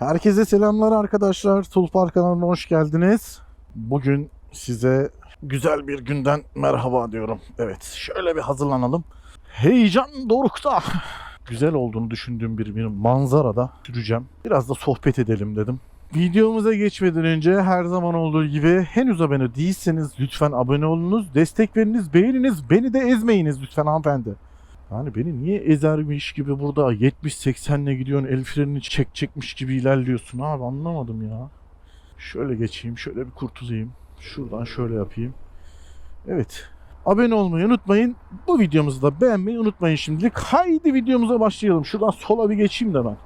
Herkese selamlar arkadaşlar. Tulpar kanalına hoş geldiniz. Bugün size güzel bir günden merhaba diyorum. Evet, şöyle bir hazırlanalım. Heyecan dorukta. Güzel olduğunu düşündüğüm bir, bir manzarada süreceğim. Biraz da sohbet edelim dedim. Videomuza geçmeden önce her zaman olduğu gibi henüz abone değilseniz lütfen abone olunuz. Destek veriniz, beğeniniz. Beni de ezmeyiniz lütfen hanımefendi. Yani beni niye ezermiş gibi burada 70-80'le gidiyorsun el frenini çek çekmiş gibi ilerliyorsun abi anlamadım ya. Şöyle geçeyim şöyle bir kurtulayım. Şuradan şöyle yapayım. Evet. Abone olmayı unutmayın. Bu videomuzu da beğenmeyi unutmayın şimdilik. Haydi videomuza başlayalım. Şuradan sola bir geçeyim de ben.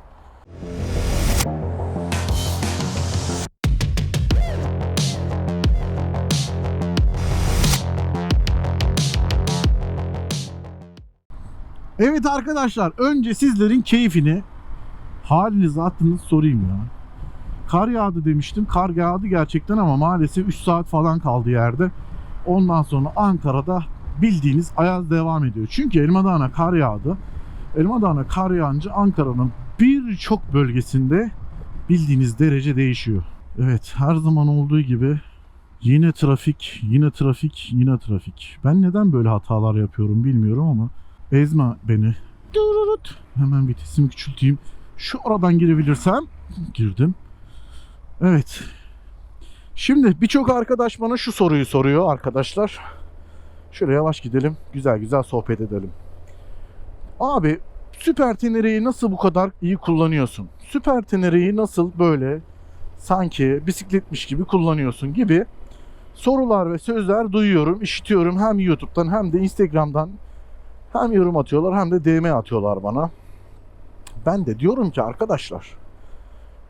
Evet arkadaşlar önce sizlerin keyfini halinizi attınız sorayım ya. Kar yağdı demiştim. Kar yağdı gerçekten ama maalesef 3 saat falan kaldı yerde. Ondan sonra Ankara'da bildiğiniz ayaz devam ediyor. Çünkü Elmadağ'a kar yağdı. Elmadağ'a kar yağınca Ankara'nın birçok bölgesinde bildiğiniz derece değişiyor. Evet her zaman olduğu gibi yine trafik, yine trafik, yine trafik. Ben neden böyle hatalar yapıyorum bilmiyorum ama Ezme beni. Dururut. Hemen vitesimi küçülteyim. Şu aradan girebilirsem. Girdim. Evet. Şimdi birçok arkadaş bana şu soruyu soruyor arkadaşlar. Şöyle yavaş gidelim. Güzel güzel sohbet edelim. Abi süper tenereyi nasıl bu kadar iyi kullanıyorsun? Süper tenereyi nasıl böyle sanki bisikletmiş gibi kullanıyorsun gibi sorular ve sözler duyuyorum, işitiyorum hem YouTube'dan hem de Instagram'dan hem yorum atıyorlar hem de DM atıyorlar bana. Ben de diyorum ki arkadaşlar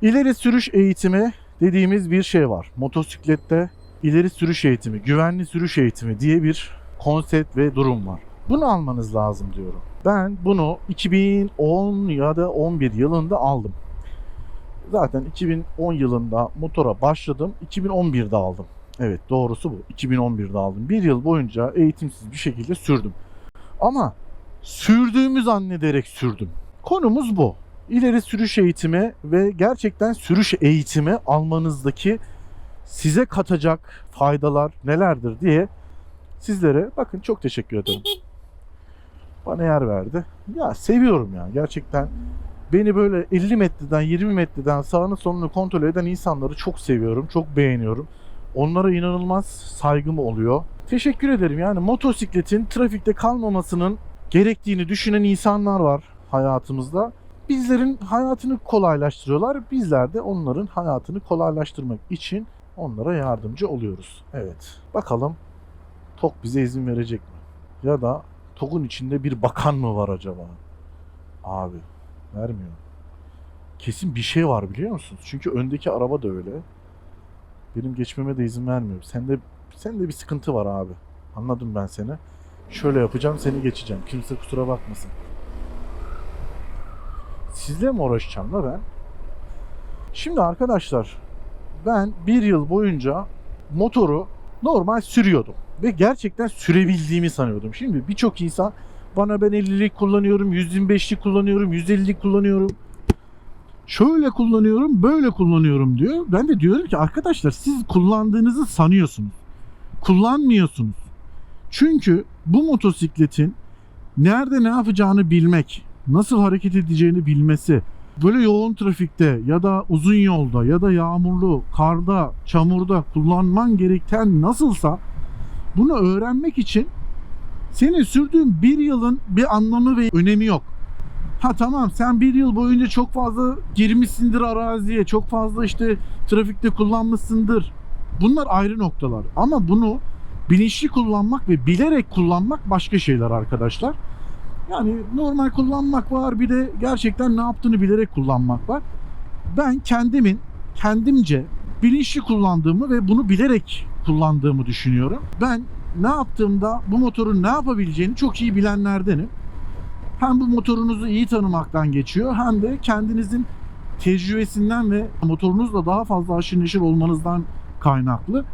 ileri sürüş eğitimi dediğimiz bir şey var. Motosiklette ileri sürüş eğitimi, güvenli sürüş eğitimi diye bir konsept ve durum var. Bunu almanız lazım diyorum. Ben bunu 2010 ya da 11 yılında aldım. Zaten 2010 yılında motora başladım. 2011'de aldım. Evet doğrusu bu. 2011'de aldım. Bir yıl boyunca eğitimsiz bir şekilde sürdüm. Ama sürdüğümü zannederek sürdüm. Konumuz bu. İleri sürüş eğitimi ve gerçekten sürüş eğitimi almanızdaki size katacak faydalar nelerdir diye sizlere bakın çok teşekkür ederim. Bana yer verdi. Ya seviyorum ya gerçekten. Beni böyle 50 metreden 20 metreden sağını solunu kontrol eden insanları çok seviyorum. Çok beğeniyorum. Onlara inanılmaz saygım oluyor. Teşekkür ederim. Yani motosikletin trafikte kalmamasının gerektiğini düşünen insanlar var hayatımızda. Bizlerin hayatını kolaylaştırıyorlar. Bizler de onların hayatını kolaylaştırmak için onlara yardımcı oluyoruz. Evet. Bakalım TOK bize izin verecek mi? Ya da TOK'un içinde bir bakan mı var acaba? Abi vermiyor. Kesin bir şey var biliyor musunuz? Çünkü öndeki araba da öyle. Benim geçmeme de izin vermiyor. Sende sende bir sıkıntı var abi. Anladım ben seni. Şöyle yapacağım seni geçeceğim. Kimse kusura bakmasın. Sizle mi uğraşacağım da ben? Şimdi arkadaşlar ben bir yıl boyunca motoru normal sürüyordum. Ve gerçekten sürebildiğimi sanıyordum. Şimdi birçok insan bana ben 50'lik kullanıyorum, 125'lik kullanıyorum, 150'lik kullanıyorum. Şöyle kullanıyorum, böyle kullanıyorum diyor. Ben de diyorum ki arkadaşlar siz kullandığınızı sanıyorsunuz. Kullanmıyorsunuz. Çünkü bu motosikletin nerede ne yapacağını bilmek, nasıl hareket edeceğini bilmesi, böyle yoğun trafikte ya da uzun yolda ya da yağmurlu, karda, çamurda kullanman gereken nasılsa bunu öğrenmek için senin sürdüğün bir yılın bir anlamı ve önemi yok. Ha tamam sen bir yıl boyunca çok fazla girmişsindir araziye, çok fazla işte trafikte kullanmışsındır. Bunlar ayrı noktalar. Ama bunu bilinçli kullanmak ve bilerek kullanmak başka şeyler arkadaşlar. Yani normal kullanmak var bir de gerçekten ne yaptığını bilerek kullanmak var. Ben kendimin kendimce bilinçli kullandığımı ve bunu bilerek kullandığımı düşünüyorum. Ben ne yaptığımda bu motorun ne yapabileceğini çok iyi bilenlerdenim. Hem bu motorunuzu iyi tanımaktan geçiyor hem de kendinizin tecrübesinden ve motorunuzla daha fazla aşırı neşir olmanızdan kaynaklı.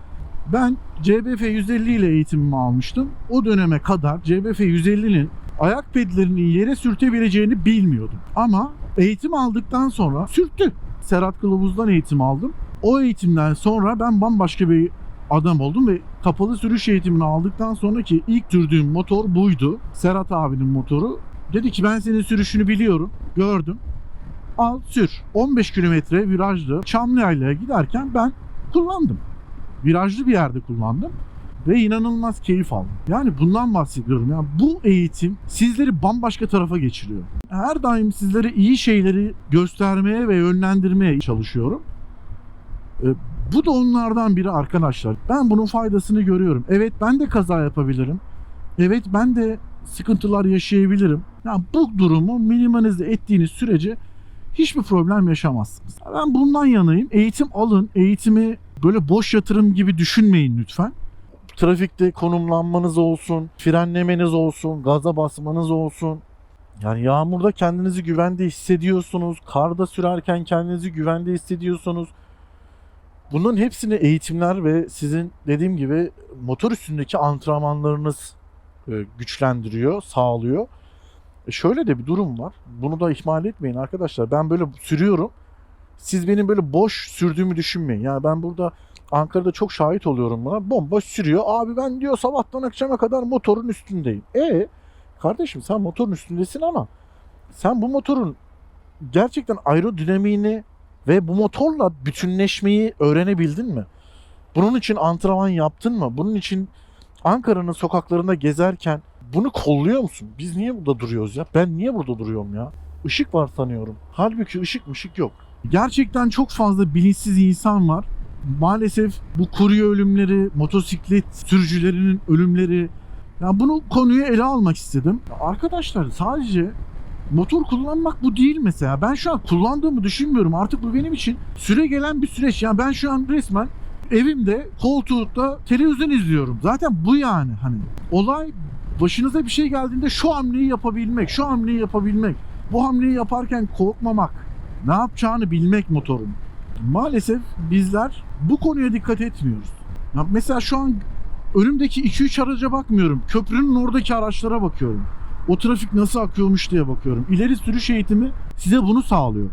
Ben CBF 150 ile eğitimimi almıştım. O döneme kadar CBF 150'nin ayak pedlerinin yere sürtebileceğini bilmiyordum. Ama Eğitim aldıktan sonra sürttü. Serhat Kılavuz'dan eğitim aldım. O eğitimden sonra ben bambaşka bir adam oldum ve kapalı sürüş eğitimini aldıktan sonraki ilk sürdüğüm motor buydu. Serhat abinin motoru. Dedi ki ben senin sürüşünü biliyorum, gördüm. Al sür. 15 kilometre virajlı Çamlıyayla'ya giderken ben kullandım. Virajlı bir yerde kullandım ve inanılmaz keyif aldım. Yani bundan bahsediyorum. Yani bu eğitim sizleri bambaşka tarafa geçiriyor. Her daim sizlere iyi şeyleri göstermeye ve yönlendirmeye çalışıyorum. E, Bu da onlardan biri arkadaşlar. Ben bunun faydasını görüyorum. Evet ben de kaza yapabilirim. Evet ben de sıkıntılar yaşayabilirim. Yani bu durumu minimalize ettiğiniz sürece hiçbir problem yaşamazsınız. Ben bundan yanayım. Eğitim alın. Eğitimi böyle boş yatırım gibi düşünmeyin lütfen. Trafikte konumlanmanız olsun, frenlemeniz olsun, gaza basmanız olsun. Yani yağmurda kendinizi güvende hissediyorsunuz. Karda sürerken kendinizi güvende hissediyorsunuz. Bunların hepsini eğitimler ve sizin dediğim gibi motor üstündeki antrenmanlarınız e, güçlendiriyor, sağlıyor. Şöyle de bir durum var. Bunu da ihmal etmeyin arkadaşlar. Ben böyle sürüyorum. Siz benim böyle boş sürdüğümü düşünmeyin. Yani ben burada Ankara'da çok şahit oluyorum buna. Bomboş sürüyor. Abi ben diyor sabahtan akşama kadar motorun üstündeyim. E kardeşim sen motorun üstündesin ama sen bu motorun gerçekten aerodinamiğini ve bu motorla bütünleşmeyi öğrenebildin mi? Bunun için antrenman yaptın mı? Bunun için Ankara'nın sokaklarında gezerken bunu kolluyor musun? Biz niye burada duruyoruz ya? Ben niye burada duruyorum ya? Işık var sanıyorum. Halbuki ışık mışık yok. Gerçekten çok fazla bilinçsiz insan var. Maalesef bu kurye ölümleri, motosiklet sürücülerinin ölümleri ya bunu konuyu ele almak istedim. Arkadaşlar sadece motor kullanmak bu değil mesela. Ben şu an kullandığımı düşünmüyorum. Artık bu benim için süre gelen bir süreç. Yani ben şu an resmen evimde koltuğumda televizyon izliyorum. Zaten bu yani hani olay başınıza bir şey geldiğinde şu hamleyi yapabilmek, şu hamleyi yapabilmek. Bu hamleyi yaparken korkmamak, ne yapacağını bilmek motorun. Maalesef bizler bu konuya dikkat etmiyoruz. Ya mesela şu an önümdeki 2-3 araca bakmıyorum. Köprünün oradaki araçlara bakıyorum. O trafik nasıl akıyormuş diye bakıyorum. İleri sürüş eğitimi size bunu sağlıyor.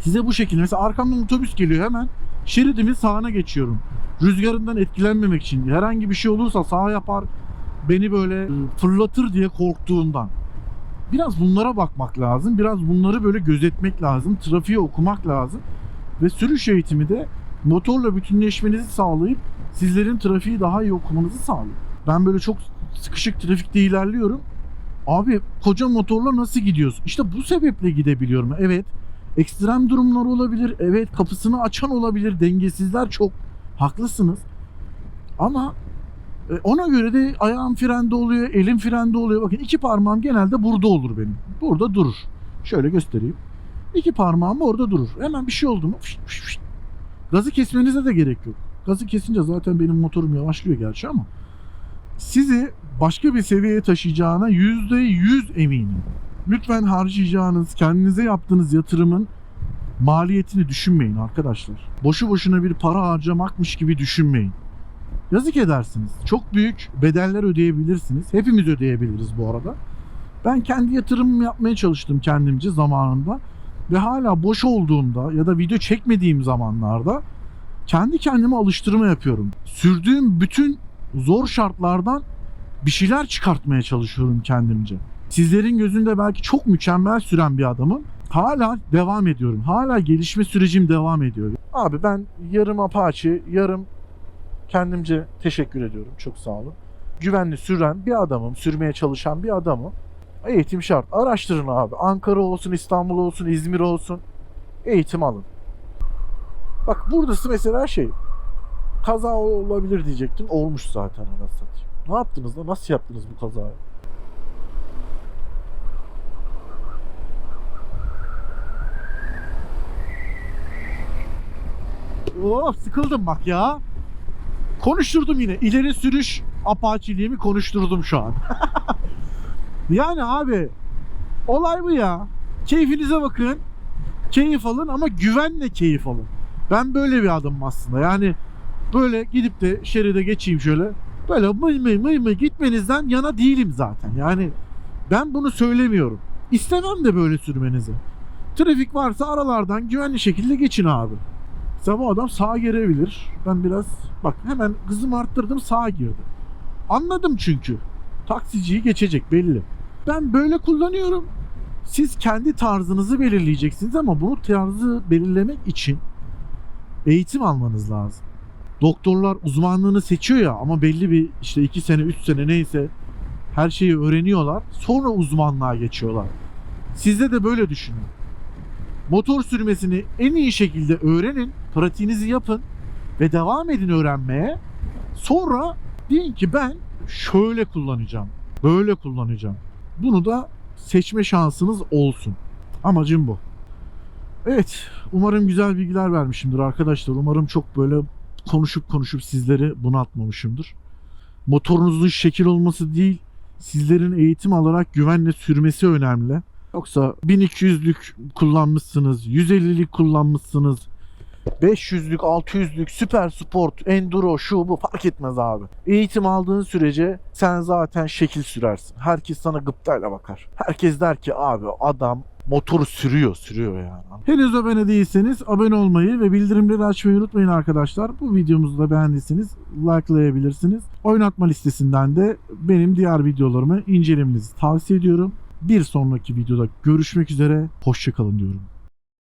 Size bu şekilde mesela arkamdan otobüs geliyor hemen şeridimin sağına geçiyorum. Rüzgarından etkilenmemek için. Herhangi bir şey olursa sağa yapar beni böyle fırlatır diye korktuğumdan. Biraz bunlara bakmak lazım. Biraz bunları böyle gözetmek lazım. Trafiği okumak lazım. Ve sürüş eğitimi de motorla bütünleşmenizi sağlayıp sizlerin trafiği daha iyi okumanızı sağlıyor. Ben böyle çok sıkışık trafikte ilerliyorum. Abi koca motorla nasıl gidiyorsun? İşte bu sebeple gidebiliyorum. Evet ekstrem durumlar olabilir. Evet kapısını açan olabilir. Dengesizler çok. Haklısınız. Ama e, ona göre de ayağım frende oluyor, elim frende oluyor. Bakın iki parmağım genelde burada olur benim. Burada durur. Şöyle göstereyim. İki parmağım orada durur. Hemen bir şey oldu mu fışt fışt fışt. gazı kesmenize de gerek yok. Gazı kesince zaten benim motorum yavaşlıyor gerçi ama sizi başka bir seviyeye taşıyacağına yüzde yüz eminim. Lütfen harcayacağınız, kendinize yaptığınız yatırımın maliyetini düşünmeyin arkadaşlar. Boşu boşuna bir para harcamakmış gibi düşünmeyin. Yazık edersiniz. Çok büyük bedeller ödeyebilirsiniz. Hepimiz ödeyebiliriz bu arada. Ben kendi yatırımımı yapmaya çalıştım kendimce zamanında. Ve hala boş olduğumda ya da video çekmediğim zamanlarda kendi kendime alıştırma yapıyorum. Sürdüğüm bütün zor şartlardan bir şeyler çıkartmaya çalışıyorum kendimce. Sizlerin gözünde belki çok mükemmel süren bir adamım. Hala devam ediyorum. Hala gelişme sürecim devam ediyor. Abi ben yarım Apache, yarım kendimce teşekkür ediyorum. Çok sağ olun. Güvenli süren bir adamım, sürmeye çalışan bir adamım. Eğitim şart. Araştırın abi. Ankara olsun, İstanbul olsun, İzmir olsun. Eğitim alın. Bak buradası mesela şey. Kaza olabilir diyecektim. Olmuş zaten anasını satayım. Ne yaptınız da? Nasıl yaptınız bu kazayı? Of sıkıldım bak ya. Konuşturdum yine. İleri sürüş apaçiliğimi konuşturdum şu an. yani abi olay bu ya. Keyfinize bakın. Keyif alın ama güvenle keyif alın. Ben böyle bir adamım aslında. Yani böyle gidip de şeride geçeyim şöyle. Böyle mıy mıy mıy mıy gitmenizden yana değilim zaten. Yani ben bunu söylemiyorum. İstemem de böyle sürmenizi. Trafik varsa aralardan güvenli şekilde geçin abi. Bu adam sağa girebilir. Ben biraz bak hemen hızımı arttırdım sağa girdi. Anladım çünkü. Taksiciyi geçecek belli. Ben böyle kullanıyorum. Siz kendi tarzınızı belirleyeceksiniz ama bunu tarzı belirlemek için eğitim almanız lazım. Doktorlar uzmanlığını seçiyor ya ama belli bir işte 2 sene 3 sene neyse her şeyi öğreniyorlar. Sonra uzmanlığa geçiyorlar. Sizde de böyle düşünün. Motor sürmesini en iyi şekilde öğrenin, pratiğinizi yapın ve devam edin öğrenmeye. Sonra deyin ki ben şöyle kullanacağım, böyle kullanacağım. Bunu da seçme şansınız olsun. Amacım bu. Evet, umarım güzel bilgiler vermişimdir arkadaşlar. Umarım çok böyle konuşup konuşup sizleri bunaltmamışımdır. Motorunuzun şekil olması değil, sizlerin eğitim alarak güvenle sürmesi önemli. Yoksa 1200'lük kullanmışsınız, 150'lik kullanmışsınız, 500'lük, 600'lük, süper sport, enduro, şu bu fark etmez abi. Eğitim aldığın sürece sen zaten şekil sürersin. Herkes sana gıptayla bakar. Herkes der ki abi adam motoru sürüyor, sürüyor yani. Henüz abone değilseniz abone olmayı ve bildirimleri açmayı unutmayın arkadaşlar. Bu videomuzu da beğendiyseniz likelayabilirsiniz. Oynatma listesinden de benim diğer videolarımı incelemenizi tavsiye ediyorum. Bir sonraki videoda görüşmek üzere. Hoşçakalın diyorum.